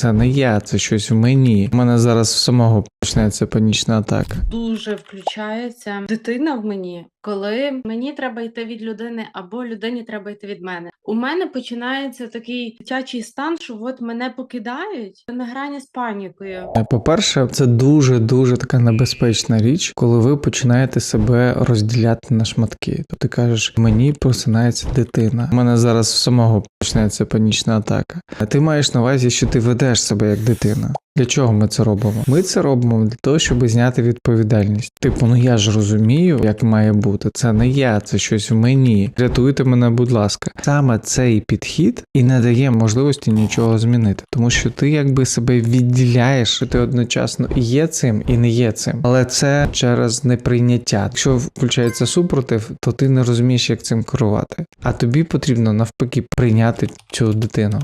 Це не я, це щось в мені. У мене зараз в самого почнеться панічна атака. дуже включається дитина в мені, коли мені треба йти від людини, або людині треба йти від мене. У мене починається такий дитячий стан, що от мене покидають на грані з панікою. Е, По-перше, це дуже дуже така небезпечна річ, коли ви починаєте себе розділяти на шматки. Тобто ти кажеш, мені просинається дитина. У мене зараз самого почнеться панічна атака. А ти маєш на увазі, що ти ведеш себе як дитина. Для чого ми це робимо? Ми це робимо для того, щоб зняти відповідальність. Типу, ну я ж розумію, як має бути. Це не я, це щось в мені. Рятуйте мене, будь ласка. Саме цей підхід і не дає можливості нічого змінити, тому що ти якби себе відділяєш, що ти одночасно і є цим, і не є цим. Але це через неприйняття. Якщо включається супротив, то ти не розумієш, як цим керувати. А тобі потрібно навпаки прийняти цю дитину.